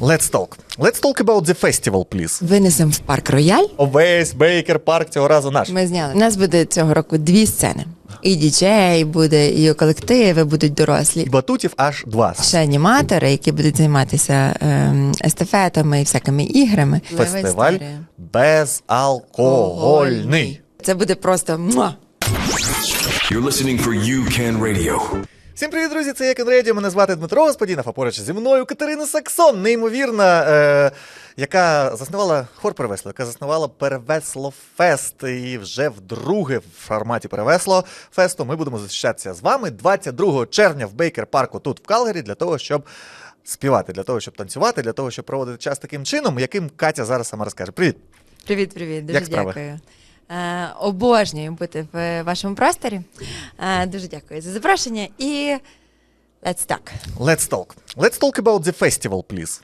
Let's talk. Let's talk about the festival, please. Винесемо в парк Рояль. Весь Бейкер парк цього разу наш. Ми зняли. У нас буде цього року дві сцени. І діджей буде, і колективи будуть І дорослі. батутів аж два. Ще аніматори, які будуть займатися ем, естафетами і всякими іграми. Фестиваль безалкогольний. Це буде просто муа. You're listening for UCAN Radio. Всім привіт, друзі! Це Якен Радіо. Мене звати Дмитро Господінов, а поруч зі мною Катерина Саксон, неймовірна, е, яка заснувала хор Перевесло, яка заснувала Перевесло Фест. І вже вдруге в форматі Перевесло Фесту ми будемо зустрічатися з вами 22 червня в Бейкер парку тут в Калгарі для того, щоб співати, для того, щоб танцювати, для того, щоб проводити час таким чином, яким Катя зараз сама розкаже. Привіт! Привіт, привіт. Дуже Як дякую. Е, обожнюю бути в вашому просторі. Е, дуже дякую за запрошення. І let's talk. Let's talk. Let's talk about the festival, please.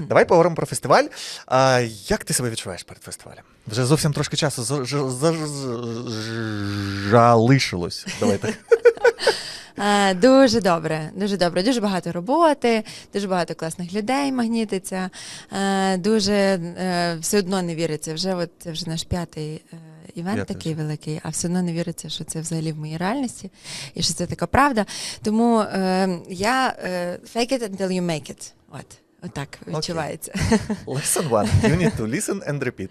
Давай поговоримо про фестиваль. А, як ти себе відчуваєш перед фестивалем? Вже зовсім трошки часу за- за- за- за- залишилось. Давай так. Е, Дуже добре, дуже добре. Дуже багато роботи, дуже багато класних людей магнітиться. Дуже все одно не віриться. Вже от це вже наш п'ятий івент П'ятий такий великий, а все одно не віриться, що це взагалі в моїй реальності і що це така правда. Тому е, я е, fake it until you make it. От. Отак відчувається. Lesson one. You need to listen and repeat.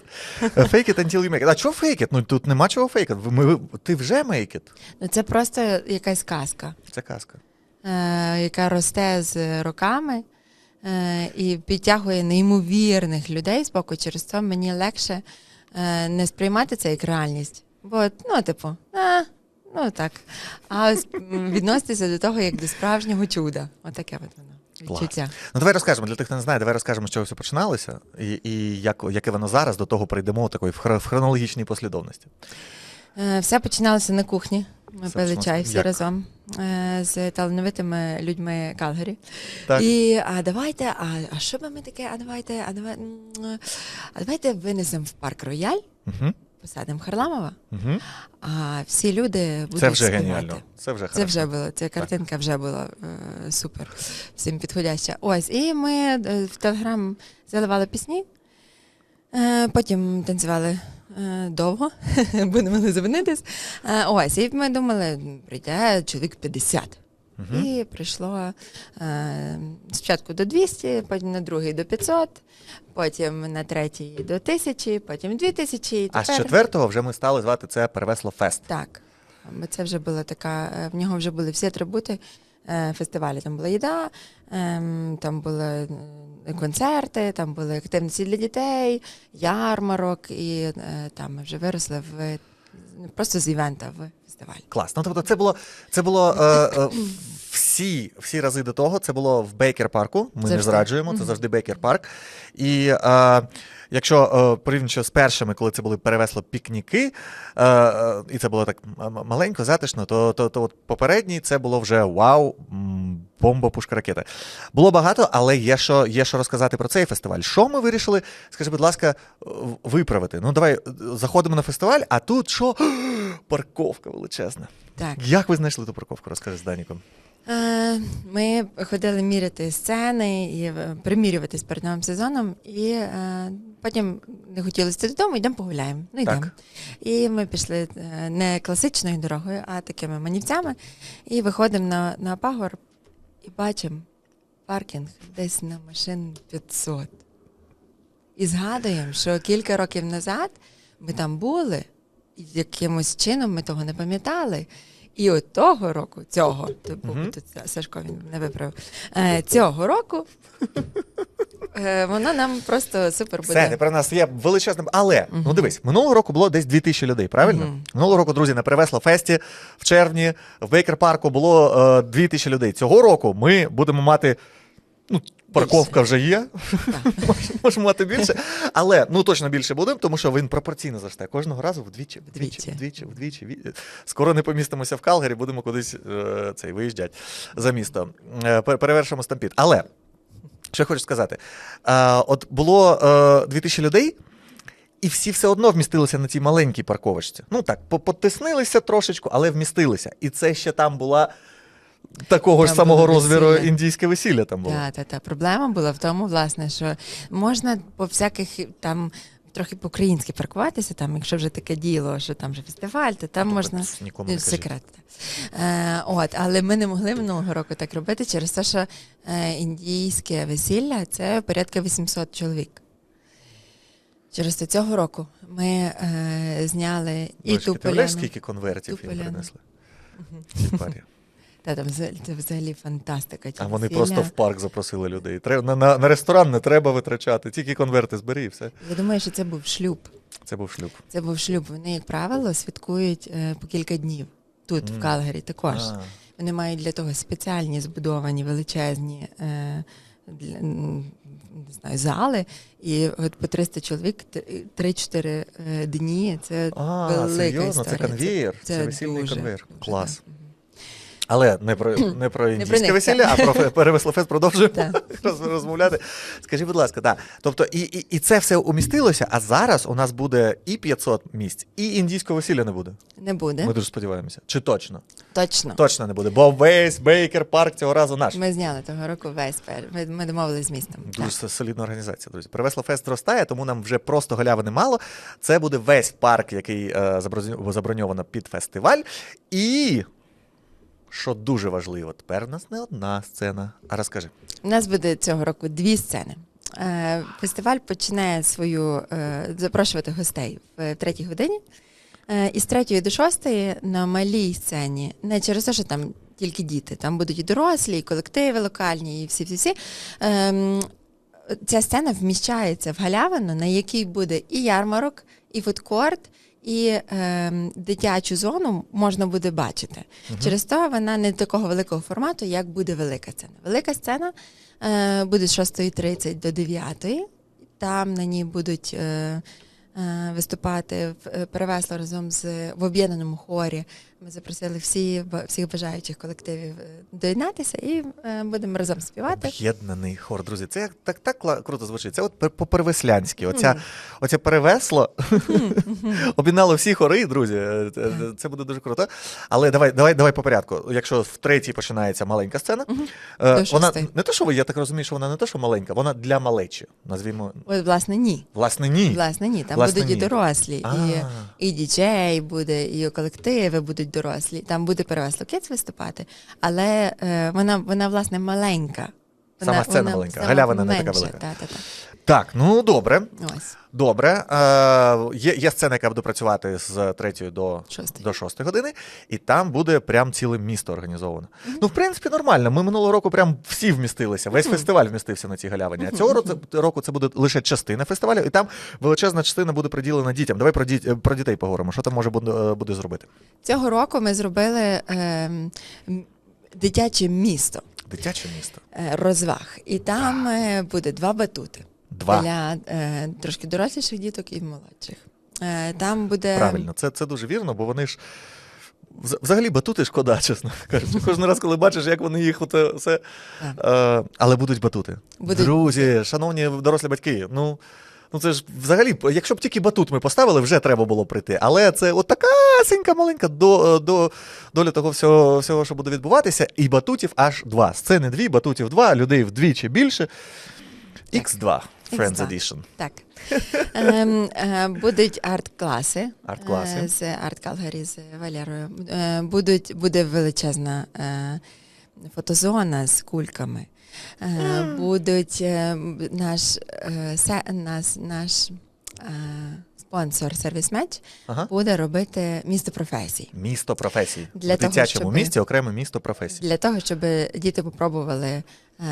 Fake it until you make it. А чого fake it? Ну тут нема чого fake it. Ми, ти вже make it. Ну це просто якась казка. Це казка. е, яка росте з роками е, і підтягує неймовірних людей з боку. Через це мені легше е, не сприймати це як реальність. Бо, ну, типу, а, ну так. А відноситися до того як до справжнього чуда. Отаке от воно. Відчуття. Ну давай розкажемо для тих, хто не знає, давай розкажемо, з чого все починалося, і, і як, яке воно зараз до того прийдемо такої в хронологічній послідовності. Е, Все починалося на кухні. Ми Все пили чай всі як? разом е, з талановитими людьми Калгарі. Так. І а давайте, а, а що би ми таке? А давайте, а давай, м, а давайте винесемо в парк Рояль, Угу. посадимо Харламова, Угу. а всі люди будуть Це вже співати. геніально. Це вже Це вже було, ця картинка вже була е, супер, всім підходяща. Ось, і ми е, в Телеграм заливали пісні, е, потім танцювали довго, бо не могли зупинитись. Е, ось, і ми думали, прийде чоловік 50. І прийшло е, спочатку до 200, потім на другий до 500, потім на третій до 1000, потім 2000. І А з четвертого вже ми стали звати це Перевесло Фест. Так. Бо це вже була така, е, в нього вже були всі атрибути е, фестивалю. Там була їда, ем, там були е, концерти, там були активності для дітей, ярмарок, і е, там ми вже виросли в просто з івента в фестиваль. Клас. Ну тобто, це було це було е, е, всі, всі рази до того. Це було в Бейкер парку. Ми не зраджуємо. Це завжди Бейкер парк. І е, якщо е, порівняно з першими, коли це були перевесло пікніки, е, е, і це було так маленько, затишно, то, то, то от попередній це було вже вау, бомба, пушка, ракета. Було багато, але є що, є що розказати про цей фестиваль. Що ми вирішили, скажи, будь ласка, виправити? Ну, давай заходимо на фестиваль, а тут що? Парковка величезна. Так. Як ви знайшли ту парковку? Розкажи з Даніком. Е, Ми ходили міряти сцени і е, примірюватись перед новим сезоном, і е, потім не хотілося йти додому, йдемо погуляємо. Ну, йдемо. Так. І ми пішли не класичною дорогою, а такими манівцями. І виходимо на, на пагорб і бачимо паркінг десь на машин 500. І згадуємо, що кілька років назад ми там були, і якимось чином ми того не пам'ятали. І от того року, цього, то був Мгм. тут Сашко він не виправив. Е, цього року е, воно нам просто супер буде. Все, тепер у нас є величезне. Але ну дивись, минулого року було десь 2000 людей, правильно? Мгм. Минулого року, друзі, на Перевесло Фесті в червні в Бейкер парку було е, 2000 людей. Цього року ми будемо мати. Ну, парковка вже є. Можемо- мати більше. Але ну точно більше буде, тому що він пропорційно зросте. Кожного разу вдвічі, вдвічі, Вдвічі. вдвічі. Скоро не помістимося в Калгарі, будемо кудись е, цей виїжджати за місто. Е, перевершимо стампід. Але що я хочу сказати? Е, от було е, 2000 людей. І всі все одно вмістилися на цій маленькій парковочці. Ну так, потиснилися трошечку, але вмістилися. І це ще там була такого ж самого розміру весілля. індійське весілля там було. Та, та, та. Проблема була в тому, власне, що можна по всяких там трохи по-українськи паркуватися, там, якщо вже таке діло, що там вже фестиваль, то там Тобто можна. нікому не секрет. Е, от, але ми не могли минулого року так робити через те, що е, індійське весілля це порядка 800 чоловік. Через це цього року ми е, зняли і Дочки, ту ти скільки конвертів їм принесли? Парі. Та, там це взагалі фантастика. А вони просто в парк запросили людей. Треба, на, на, ресторан не треба витрачати, тільки конверти збери і все. Я думаю, що це був шлюб. Це був шлюб. Це був шлюб. Вони, як правило, святкують е, по кілька днів тут, Мгм. в Калгарі, також. А, Вони мають для того спеціальні збудовані величезні е, для, не знаю, зали, і от по 300 чоловік 3-4 е, дні. Це А, велика серйозно, це історія. конвеєр, це весільний конвейер. Клас. так. Але не про, не про індійське весілля, а про перевеслофест продовжуємо Так. розмовляти. Скажи, будь ласка, так. Тобто, і, і, і це все умістилося, а зараз у нас буде і 500 місць, і індійського весілля не буде. Не буде. Ми дуже сподіваємося. Чи точно? Точно. Точно не буде, бо весь Бейкер парк цього разу наш. Ми зняли того року весь. Ми, ми домовились з містом. Дуже Так. солідна організація, друзі. Перевеслофест зростає, тому нам вже просто галявини мало. Це буде весь парк, який е, заброньовано під фестиваль. І що дуже важливо, тепер у нас не одна сцена. А розкажи. У нас буде цього року дві сцени. Е, Фестиваль починає свою е, запрошувати гостей в третій годині. Е, І з третьої до шостої на малій сцені, не через те, що там тільки діти, там будуть і дорослі, і колективи локальні, і всі всі всі. Ця сцена вміщається в галявину, на якій буде і ярмарок, і фудкорт, і е, дитячу зону можна буде бачити. Через то вона не такого великого формату, як буде велика сцена. Велика сцена е, буде з 6.30 до 9. Там на ній будуть е, е, виступати в е, перевесло разом з в об'єднаному хорі. Ми запросили всі, всіх бажаючих колективів е, доєднатися і е, будемо разом співати. Об'єднаний хор, друзі. Це як- так, так круто звучить. Це от по-перевеслянськи. Оця, оце перевесло об'єднало всі хори, друзі. Е, Це, буде дуже круто. Але давай, давай, давай по порядку. Якщо в третій починається маленька сцена, вона не те, що ви- я так розумію, що вона не те, що маленька, вона для малечі. Назвімо. От, власне, ні. Власне, ні. Власне, ні. Там Власне, будуть і дорослі, і, і діджей буде, і колективи будуть дорослі. Там буде перевесло кець виступати, але е, вона, вона, власне, маленька. Сама сцена маленька, галявина не така велика. Та, та, та. Так, ну добре. Ось. Добре. Е, є, є сцена, яка буде працювати з третьої до, Шостої. до шостої години, і там буде прям ціле місто організовано. Ну, в принципі, нормально. Ми минулого року прям всі вмістилися. Весь фестиваль вмістився на цій галявині. А цього року, це буде лише частина фестивалю, і там величезна частина буде приділена дітям. Давай про, діт, про дітей поговоримо. Що там може буде, е, буде зробити? Цього року ми зробили е, дитяче місто Дитяче місто. е, розваг. І там е, буде два батути Два. для е, трошки доросліших діток і молодших. Е, там буде Правильно, це, це дуже вірно, бо вони ж. Взагалі батути шкода, чесно кажучи. Кожен раз, коли бачиш, як вони їх ото все. Е, але будуть батути. Будуть. Друзі, шановні дорослі батьки, ну. Ну це ж взагалі, якщо б тільки батут ми поставили, вже треба було прийти. Але це от така синька маленька до, до, доля того всього, всього, що буде відбуватися. І батутів аж два. Сцени дві, батутів два, людей вдвічі більше. X2 Friends X2. Edition. Так. Ем, е, будуть арт-класи. Арт-класи. е, З арт Калгарі з Валерою. Е, Будуть, буде величезна е, фотозона з кульками. Е, Будуть е, наш, е, се- нас, наш е, спонсор сервіс меч Ага. буде робити місто професій. Місто професій. Для В того, дитячому щоби- місті окреме місто професій. Для того, щоб діти попробували,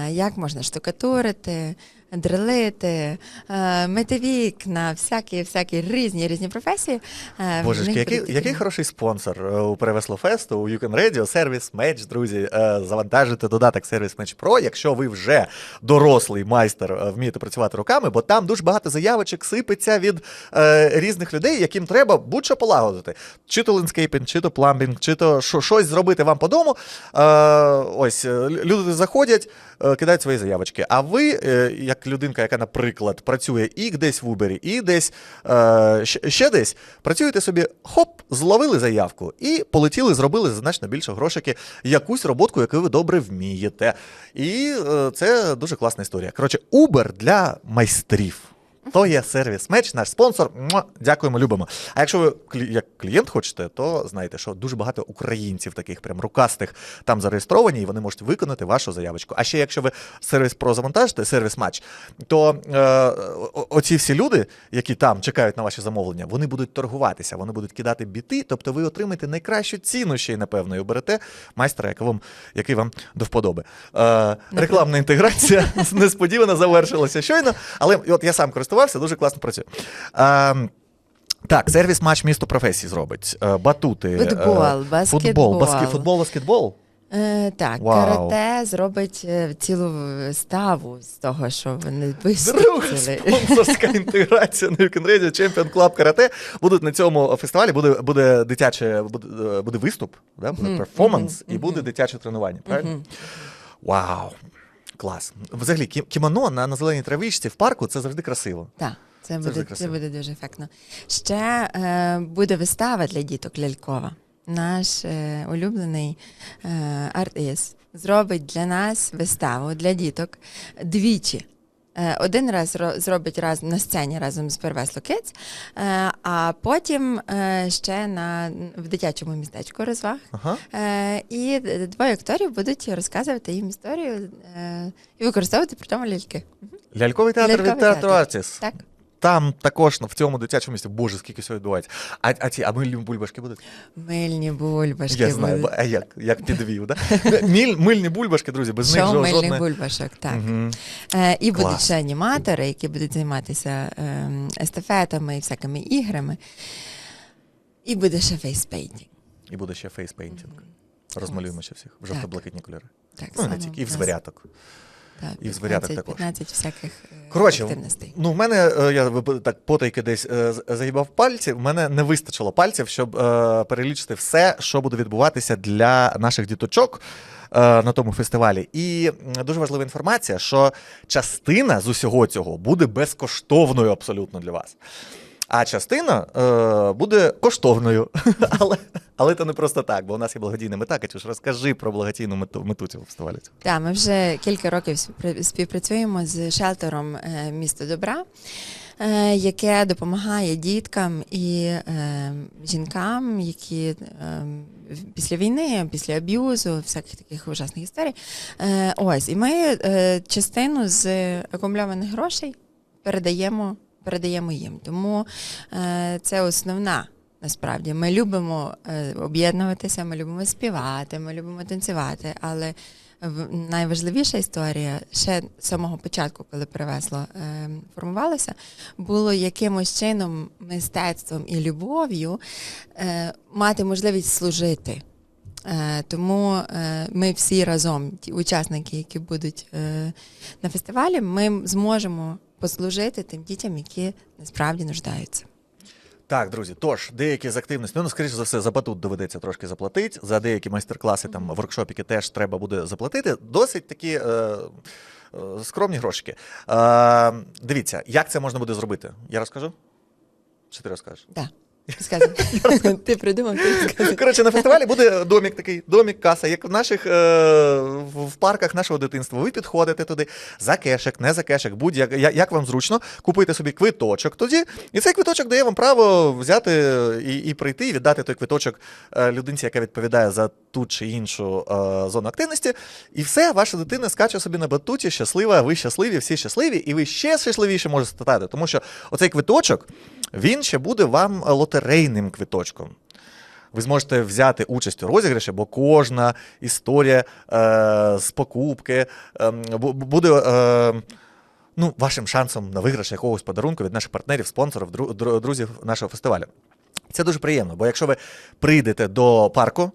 е, як можна штукатурити, дрелити, е, мити вікна, всякі, всякі різні різні професії. Е, Боже, який, який хороший спонсор е, у Перевесло Фесту, у Can Radio, сервіс Match, друзі. Завантажуйте додаток сервіс Match Pro, якщо ви вже дорослий майстер, вмієте працювати руками, бо там дуже багато заявочок сипеться від е, різних людей, яким треба будь-що полагодити. Чи то лендскейпінг, чи то пламбінг, чи то що, щось зробити вам по дому. Е, ось люди заходять, кидають свої заявочки. А ви, е, як людинка, яка, наприклад, працює і десь в Uber, і десь е, ще, десь, працюєте собі, хоп, зловили заявку і полетіли, зробили значно більше грошики, якусь роботку, яку ви добре вмієте. І е, це дуже класна історія. Коротше, Uber для майстрів. То є сервіс меч, наш спонсор. Дякуємо, любимо. А якщо ви як клієнт хочете, то знаєте, що дуже багато українців, таких прям рукастих, там зареєстровані, і вони можуть виконати вашу заявочку. А ще якщо ви сервіс про завантажите, сервіс матч, то е, оці всі люди, які там чекають на ваші замовлення, вони будуть торгуватися, вони будуть кидати біти. Тобто ви отримаєте найкращу ціну ще й напевно, і оберете майстра, який вам, який вам до вподоби. Е, рекламна інтеграція несподівано завершилася щойно, але от я сам користувався, дуже класно працює. Е, так, сервіс матч місто професій зробить. Е, Батути. е, Футбол, баскетбол. баске- футбол, баскетбол. Е, так, Вау. карате зробить е, цілу ставу з того, що вони Друга виступили. спонсорська інтеграція на Weekend Radio, Champion Club Карате. Будуть на цьому фестивалі, буде, буде дитяче, буде, буде виступ, да? буде перформанс мгм, і буде дитяче тренування. Правильно? Мгм. Вау! Клас. Взагалі, кі- кімоно на, на зеленій травичці в парку це завжди красиво. Так, це, буде, це красиво. буде дуже ефектно. Ще е, буде вистава для діток лялькова. Наш е, улюблений е, артист зробить для нас виставу для діток двічі. Е, Один раз ро- зробить раз на сцені разом з Первесло Kids, е, а потім е, ще на, в дитячому містечку розваг. Ага. І двоє акторів будуть розказувати їм історію і використовувати при тому ляльки. Ляльковий театр Ляльковий від театру театр. Артіс. Так? Там також в цьому дитячому місті, боже, скільки всього відбувається. А, а ці, а мильні бульбашки будуть? Мильні бульбашки. Я знаю, будуть. а як, як підвів, да? Міль, мильні бульбашки, друзі, без них Шоу жо- мильних бульбашок, так. Мгм. Е, і будуть ще аніматори, які будуть займатися ем, естафетами і всякими іграми. І буде ще фейспейнтінг. І буде ще фейспейнтінг. Розмалюємо ще всіх в жовто-блакитні кольори. Так, Ну, не тільки, і в звіряток. Так, і в звіряток також. 15 всяких е, Коротше, активностей. ну в мене е, я так потайки десь е, загибав пальці. В мене не вистачило пальців, щоб е, перелічити все, що буде відбуватися для наших діточок. На тому фестивалі, і дуже важлива інформація, що частина з усього цього буде безкоштовною абсолютно для вас. А частина е, буде коштовною. але, але це не просто так, бо у нас є благодійна мета. Катюш, розкажи про благодійну мету, мету цього фестивалю. Так, ми вже кілька років співпра- співпрацюємо з шелтером е, місто добра, е, яке допомагає діткам і е, жінкам, які е, після війни, після аб'юзу, всяких таких ужасних історій. Е, ось, і ми е, частину з акумульованих грошей передаємо, передаємо їм. Тому е, це основна. Насправді ми любимо е, об'єднуватися, ми любимо співати, ми любимо танцювати, але найважливіша історія ще з самого початку, коли привезло, е, формувалося, було якимось чином мистецтвом і любов'ю мати можливість служити. Тому ми всі разом, ті учасники, які будуть на фестивалі, ми зможемо послужити тим дітям, які насправді нуждаються. Так, друзі, тож деякі з активностей, ну, скоріше за все, за батут доведеться трошки заплатити. За деякі майстер-класи, там воркшопіки теж треба буде заплатити. Досить такі е, е, скромні грошики. Е, дивіться, як це можна буде зробити? Я розкажу? Чи ти розкажеш? Так, сказано. Ти придумав, ти. Коротше, на фестивалі буде домік такий, домік, каса, як в наших е, в парках нашого дитинства. Ви підходите туди за кешик, не за кешик, будь-як як, як вам зручно, купуєте собі квиточок тоді, і цей квиточок дає вам право взяти і, і прийти, і віддати той квиточок е, людинці, яка відповідає за ту чи іншу е, зону активності. І все, ваша дитина скаче собі на батуті, щаслива, ви щасливі, всі щасливі, і ви ще щасливіше можете стати, тому що оцей квиточок він ще буде вам лотерейним квиточком. Ви зможете взяти участь у розіграші, бо кожна історія е, з покупки е, буде е, ну, вашим шансом на виграш якогось подарунку від наших партнерів, спонсорів, дру- дру- друзів нашого фестивалю. Це дуже приємно, бо якщо ви прийдете до парку,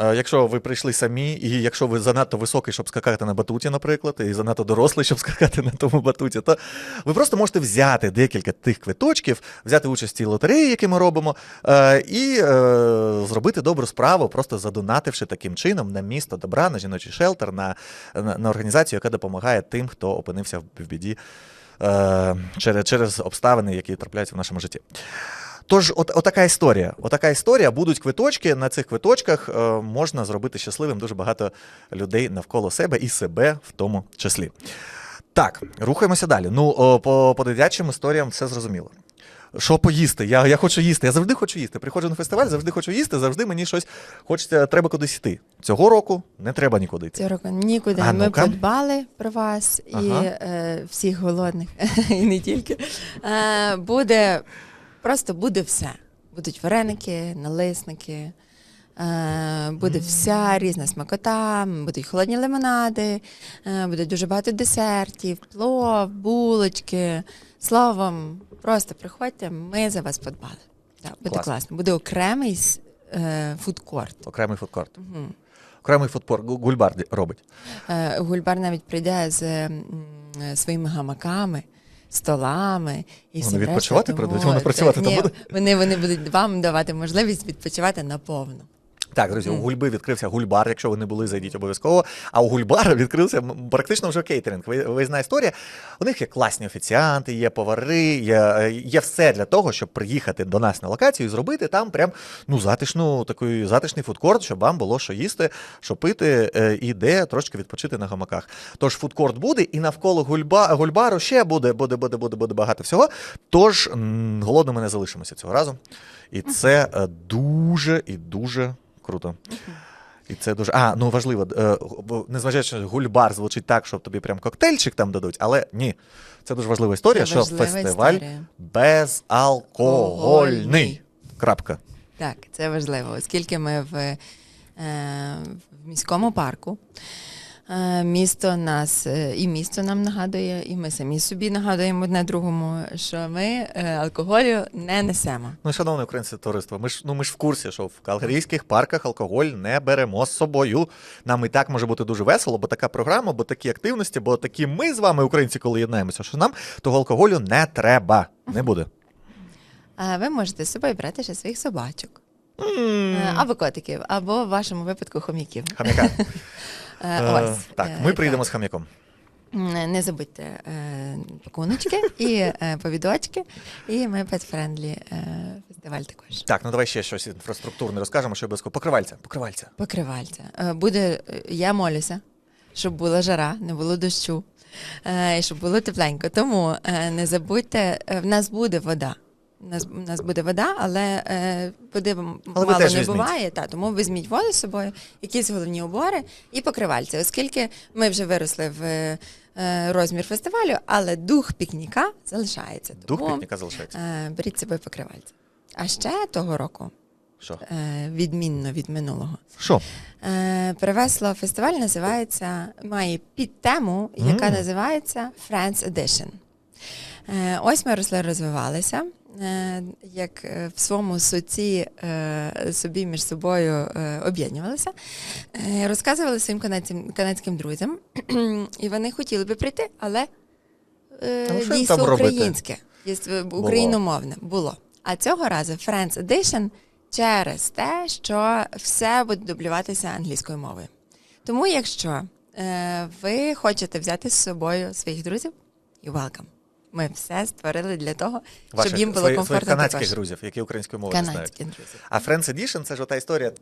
Якщо ви прийшли самі, і якщо ви занадто високий, щоб скакати на батуті, наприклад, і занадто дорослий, щоб скакати на тому батуті, то ви просто можете взяти декілька тих квиточків, взяти участь цій лотереї, які ми робимо, е, і е, зробити добру справу, просто задонативши таким чином на місто добра, на жіночий шелтер, на, на, на організацію, яка допомагає тим, хто опинився в біді е, через, через обставини, які трапляються в нашому житті. Тож, от, отака історія. Отака історія. Будуть квиточки. На цих квиточках е, можна зробити щасливим дуже багато людей навколо себе і себе в тому числі. Так, рухаємося далі. Ну, по, по дитячим історіям все зрозуміло. Що поїсти? Я, я хочу їсти. Я завжди хочу їсти. Приходжу на фестиваль, завжди хочу їсти, завжди мені щось хочеться, треба кудись йти. Цього року не треба нікуди йти. Цього року нікуди. А, Ми подбали про вас і е, всіх голодних, і не тільки. Е, буде просто буде все. Будуть вареники, налисники, буде вся різна смакота, будуть холодні лимонади, е, буде дуже багато десертів, плов, булочки. Словом, просто приходьте, ми за вас подбали. Так, буде Класно. класно. Буде окремий е, фудкорт. Окремий фудкорт. Мгм. Окремий фудкорт. Гульбар робить. Е, Гульбар навіть прийде з е, своїми гамаками, столами і Вони відпочивати прийдуть? Вони працювати там будуть? Вони, вони будуть вам давати можливість відпочивати наповну. Так, друзі, у Гульби відкрився гульбар. Якщо ви не були, зайдіть обов'язково. А у гульбара відкрився практично вже кейтеринг. Ви- Виїзна історія. У них є класні офіціанти, є повари, є, е, є все для того, щоб приїхати до нас на локацію і зробити там прям ну затишну такий затишний фудкорт, щоб вам було що їсти, що пити, е, і де трошки відпочити на гамаках. Тож фудкорт буде, і навколо гульба, гульбару ще буде, буде, буде, буде, буде багато всього. Тож голодними не залишимося цього разу. І це е, дуже і дуже круто. І це дуже. А, ну важливо, е, незважаючи, що гульбар звучить так, щоб тобі прям коктейльчик там дадуть, але ні. Це дуже важлива історія, що важлива фестиваль історія. безалкогольний. Крапка. Так, це важливо, оскільки ми в, е, в міському парку. Е, Місто нас е, і місто нам нагадує, і ми самі собі нагадуємо одне другому, що ми е, алкоголю не несемо. Ну, шановне українське товариство, ми ж ну ми ж в курсі, що в калгарійських парках алкоголь не беремо з собою. Нам і так може бути дуже весело, бо така програма, бо такі активності, бо такі ми з вами, українці, коли єднаємося, що нам того алкоголю не треба. Не буде. А ви можете з собою брати ще своїх собачок, Е, або котиків, або в вашому випадку хом'яків. Хам'яка. Е, Е, Ось Так, Е, ми приїдемо з хам'яком. Не забудьте е, пакуночки і е, повідочки, і ми петфрендлі е, фестиваль також. Так, ну давай ще щось інфраструктурне розкажемо, що обов'язково. Покривальця, покривальця. Покривальця. Е, Буде, я молюся, щоб була жара, не було дощу, е, і щоб було тепленько. Тому е, не забудьте, е, в нас буде вода. У нас, у нас буде вода, але е, води Але мало не візьміть. буває. Та, тому візьміть воду з собою, якісь головні убори і покривальця. Оскільки ми вже виросли в е, розмір фестивалю, але дух пікніка залишається. Дух Тому, пікніка залишається. е, беріть з собою покривальця. А ще того року, Що? е, відмінно від минулого, Що? Е, Привесло фестиваль називається, має підтему, яка Мм. називається Friends Edition. Е, Ось ми росли, розвивалися. Е, Як е, в своєму суці е, собі між собою об'єднувалися, розказували своїм канадцям, канадським друзям, і вони хотіли би прийти, але їм дійство українське, дійство україномовне було. А цього разу Friends Edition через те, що все буде дублюватися англійською мовою. Тому, якщо ви хочете взяти з собою своїх друзів, і welcome. Ми все створили для того, щоб Ваших, їм було комфортно. своїх канадських також. друзів, які українською мовою не знають. Друзів. А Friends Edition це ж та історія.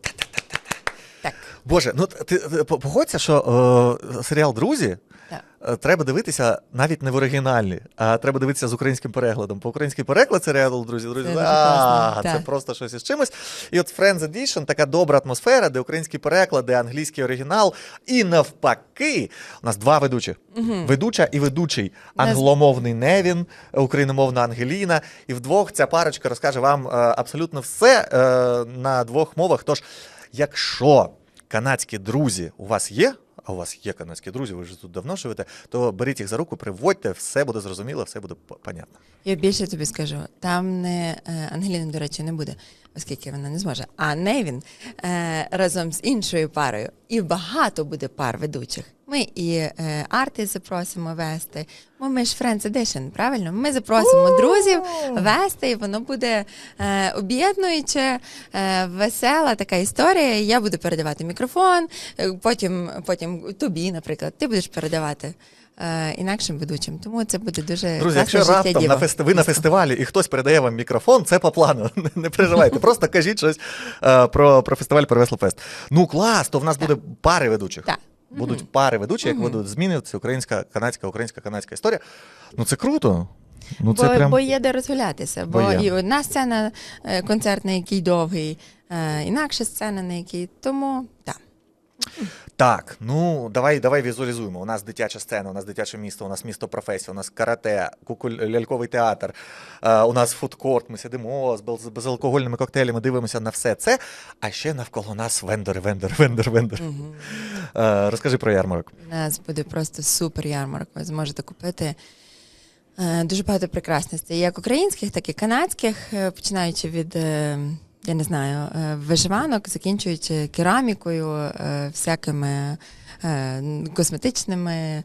Так, Боже, ну ти, погодься, що е, серіал Друзі так. е, треба дивитися навіть не в оригіналі, а треба дивитися з українським перекладом. По український переклад серіалу Друзі, друзі, Це а, це просто щось із чимось. І от Friends Edition така добра атмосфера, де український переклад, де англійський оригінал. І навпаки, у нас два ведучі. Ведуча і ведучий. Англомовний Невін, україномовна Ангеліна. І вдвох ця парочка розкаже вам е, абсолютно все е, на двох мовах. Тож, якщо канадські друзі у вас є, а у вас є канадські друзі, ви ж тут давно живете, то беріть їх за руку, приводьте, все буде зрозуміло, все буде понятно. Я більше тобі скажу, там не Ангеліна, Ангеліни, до речі, не буде, оскільки вона не зможе. А Невін е, разом з іншою парою, і багато буде пар ведучих. Ми і е, арти запросимо вести. Бо ми ж Friends Edition, правильно? Ми запросимо друзів вести, і воно буде е, об'єднуюче, е, весела така історія. Я буду передавати мікрофон, е, потім, потім тобі, наприклад, ти будеш передавати. е, Інакшим ведучим, тому це буде дуже Друзі, якщо раптом діва. на фести... ви на фестивалі і хтось передає вам мікрофон, це по плану. Не- Не переживайте. Просто кажіть щось е, про, про фестиваль Перевесло Фест. Ну клас, то в нас буде пари ведучих. Так. Будуть пари ведучі, як ведуть зміни. Це українська, канадська, українська, канадська історія. Ну це круто. Ну це бо, прям. бо є де розгулятися. Бо, Бо і одна сцена, е, концерт, на який довгий, е, інакша сцена, на якій. Тому так. Так, ну давай, давай візуалізуємо. У нас дитяча сцена, у нас дитяче місто, у нас місто професії, у нас карате, кукуль, ляльковий театр, е, у нас фудкорт, ми сидимо з безалкогольними коктейлями, дивимося на все це. А ще навколо нас вендори, вендор, вендор, вендор. Е, розкажи про ярмарок. У нас буде просто супер ярмарок. Ви зможете купити е, дуже багато прекрасностей, як українських, так і канадських, е, починаючи від. Е, Я не знаю, е, вишиванок, закінчуючи керамікою, е, всякими е, косметичними е,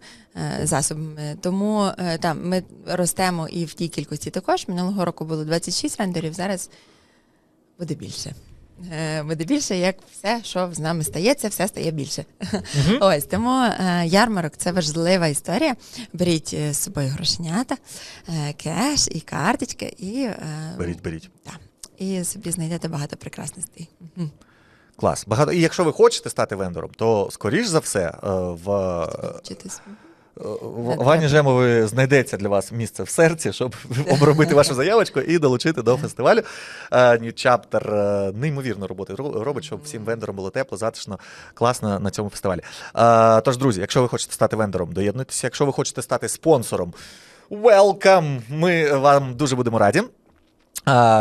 засобами. Тому е, там ми ростемо і в тій кількості також. Минулого року було 26 рендерів, зараз буде більше. Е, Буде більше, як все, що з нами стається, все стає більше. Ось тому е, ярмарок це важлива історія. Беріть е, з собою грошенята, е, кеш і карточки, і, е, Беріть, беріть. та, і собі знайдете багато прекрасностей. Клас. Багато. І якщо ви хочете стати вендором, то скоріш за все е, в, е, Вані Жемової знайдеться для вас місце в серці, щоб обробити вашу заявочку і долучити до фестивалю. Е, New Chapter е, неймовірну роботу робить, щоб всім вендорам було тепло, затишно, класно на цьому фестивалі. Е, Тож, друзі, якщо ви хочете стати вендором, доєднуйтеся. Якщо ви хочете стати спонсором, welcome! Ми вам дуже будемо раді.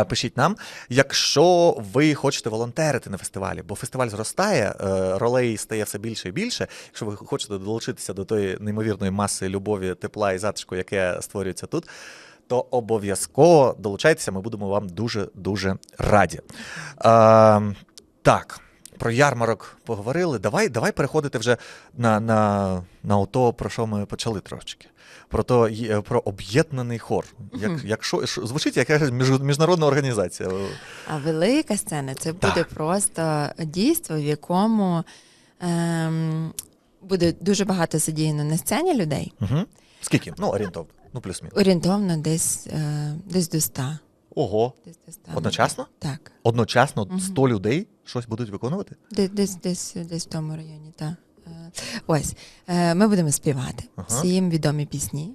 Пишіть нам, якщо ви хочете волонтерити на фестивалі, бо фестиваль зростає, е, ролей стає все більше і більше. Якщо ви хочете долучитися до тої неймовірної маси любові, тепла і затишку, яке створюється тут, то обов'язково долучайтеся, ми будемо вам дуже дуже раді. А, так, про ярмарок поговорили. Давай, давай переходити вже на, на, на ото, про що ми почали трошечки. Про то є- про об'єднаний хор. Як, якщо що- звучить як між- міжнародна організація. А велика сцена це буде Так. просто дійство, в якому ем, буде дуже багато задіяно на сцені людей. Угу. Скільки? Ну, орієнтовно. Ну, плюс-мінус. Орієнтовно десь, е, десь до 100. Ого. Десь до 100. Одночасно? Так. Одночасно 100 людей щось будуть виконувати? Десь, десь, десь в тому районі, так. Е, Ось, е, ми будемо співати Ага. всім відомі пісні.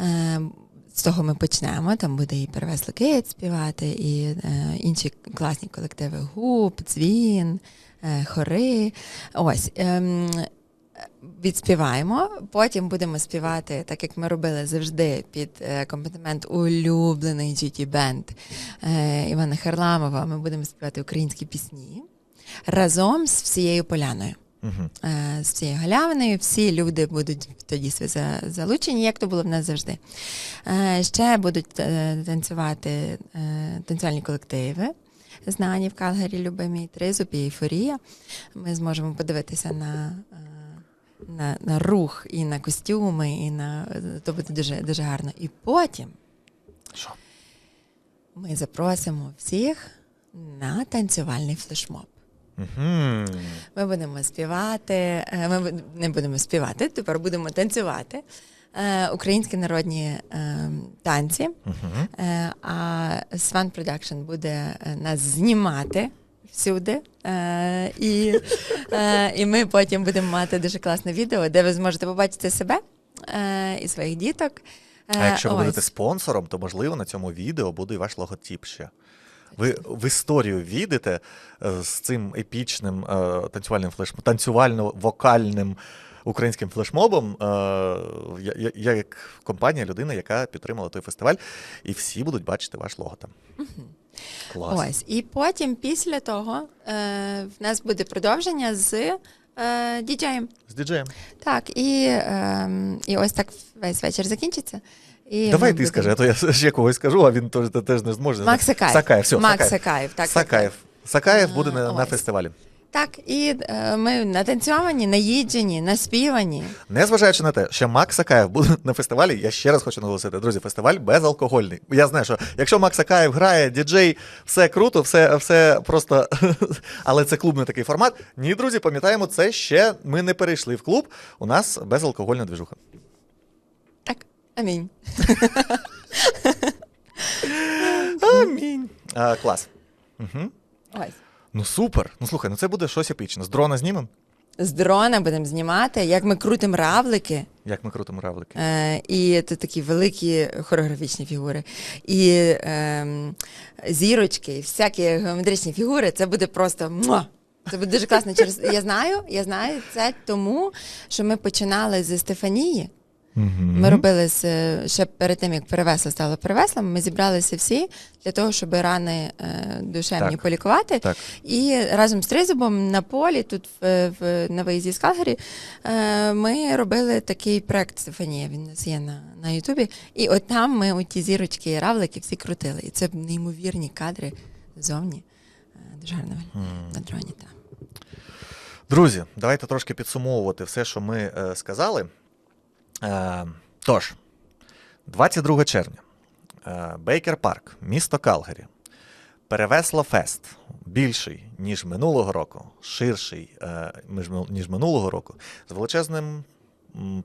Е, З того ми почнемо. Там буде і Перевесло Кит співати, і інші класні колективи губ, дзвін, хори. Ось. ем, Відспіваємо, потім будемо співати, так як ми робили завжди, під акомпанемент улюблений GT бенд Івана Харламова. Ми будемо співати українські пісні разом з всією поляною. Угу. Е, з цією галявиною всі люди будуть тоді залучені, як то було в нас завжди. Е, Ще будуть е, танцювати танцювальні колективи. Знані в Калгарі любимі тризуб і ейфорія. Ми зможемо подивитися на, на, на рух і на костюми, і на то буде дуже, дуже гарно. І потім Що? ми запросимо всіх на танцювальний флешмоб. Угу. Ми будемо співати, е, ми не будемо співати, тепер будемо танцювати е, українські народні е, танці. Угу. А Swan Production буде нас знімати всюди. Е, І, е, і ми потім будемо мати дуже класне відео, де ви зможете побачити себе е, і своїх діток. Е, А якщо ви ось. будете спонсором, то можливо на цьому відео буде і ваш логотип ще. Ви в історію війдете е, з цим епічним е, танцювальним флеш танцювально-вокальним українським флешмобом. Е, я, як компанія, людина, яка підтримала той фестиваль, і всі будуть бачити ваш лого там. Клас. Ось. І потім, після того, е, в нас буде продовження з Е, діджеєм. З діджеєм. Так, і, ем, і ось так весь вечір закінчиться. І Давай ти будемо- скажи, а то я ще когось скажу, а він теж, теж не зможе. Макс Сакаєв. Сакаєв, все, Макс Сакаєв. Так, Сакаєв. Сакаєв буде на, А, на ось. фестивалі. Так, і е, ми натанцьовані, наїджені, наспівані. Незважаючи на те, що Макс Сакаєв буде на фестивалі, я ще раз хочу наголосити, друзі, фестиваль безалкогольний. Я знаю, що якщо Макс Сакаєв грає, діджей, все круто, все, все просто. Але це клубний такий формат. Ні, друзі, пам'ятаємо, це ще ми не перейшли в клуб. У нас безалкогольна движуха. Амінь. Амінь. А, клас. Угу. Ось. Ну супер. Ну слухай, ну це буде щось епічне. З дрона знімемо? З дрона будемо знімати, як ми крутимо равлики. Як ми крутимо равлики. Е, і це такі великі хореографічні фігури. І е, зірочки, і всякі геометричні фігури. Це буде просто муа! Це буде дуже класно. Через я знаю, я знаю це тому, що ми починали з Стефанії. Ми робили з, ще перед тим, як перевесло стало перевеслом, ми зібралися всі для того, щоб рани е, душевні Так. полікувати. Так. І разом з Тризубом на полі, тут в, в, на виїзді з Калгарі, е, ми робили такий проект Стефанія. Він у нас є на, на Ютубі. І от там ми оті зірочки і равлики всі крутили. І це неймовірні кадри ззовні. Е, Дуже гарно виглядає на дроні. Так. Друзі, давайте трошки підсумовувати все, що ми е, сказали. Е, тож, 22 червня, е, Бейкер Парк, місто Калгарі, Перевесло Фест, більший, ніж минулого року, ширший, е, ніж, минулого року, з величезним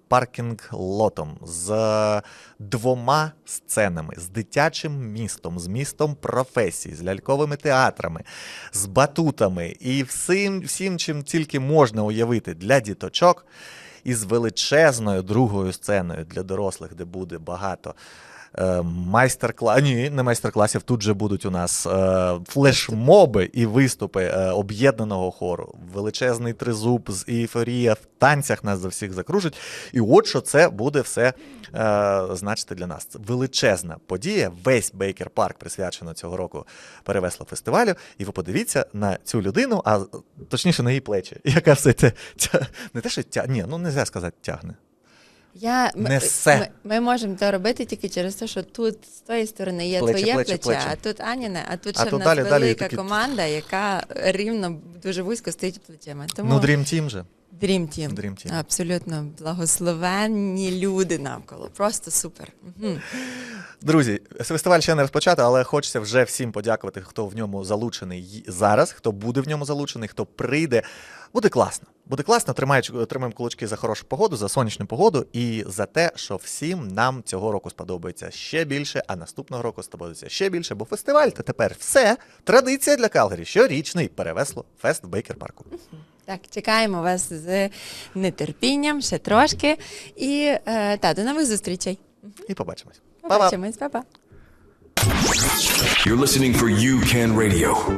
паркінг-лотом, з двома сценами, з дитячим містом, з містом професій, з ляльковими театрами, з батутами. І всім, всім, чим тільки можна уявити для діточок, і з величезною другою сценою для дорослих, де буде багато. е, Майстер-класів, ні, не майстер-класів. Тут же будуть у нас е, флешмоби і виступи е, об'єднаного хору. Величезний тризуб з ейфорія в танцях нас за всіх закружить. І от що це буде все значити для нас. Це величезна подія. Весь Бейкер Парк присвячено цього року перевесло фестивалю. І ви подивіться на цю людину, а точніше на її плечі, яка все те тя, не те, що тя, ні, ну не можна сказати, тягне. Я, ми, Несе. Ми, ми можемо це робити тільки через те, що тут з тої сторони є Плече, твоє плече, плече, а тут Аніне, а тут ще тут в нас далі, далі велика такі- команда, яка рівно дуже вузько стоїть плечима. Тому Ну, Dream Team же. Dream Team. Dream Team. Абсолютно благословенні люди навколо. Просто супер. Друзі, фестиваль ще не розпочато, але хочеться вже всім подякувати, хто в ньому залучений зараз, хто буде в ньому залучений, хто прийде. Буде класно. Буде класно. Тримаємо кулачки за хорошу погоду, за сонячну погоду і за те, що всім нам цього року сподобається ще більше, а наступного року сподобається ще більше, бо фестиваль то тепер все. Традиція для Калгарі. Щорічний перевесло фест в Бейкер Парку. Так, чекаємо вас з нетерпінням ще трошки. І е, та, до нових зустрічей. І побачимось. Побачимось, па-па. You're listening for You Can Radio.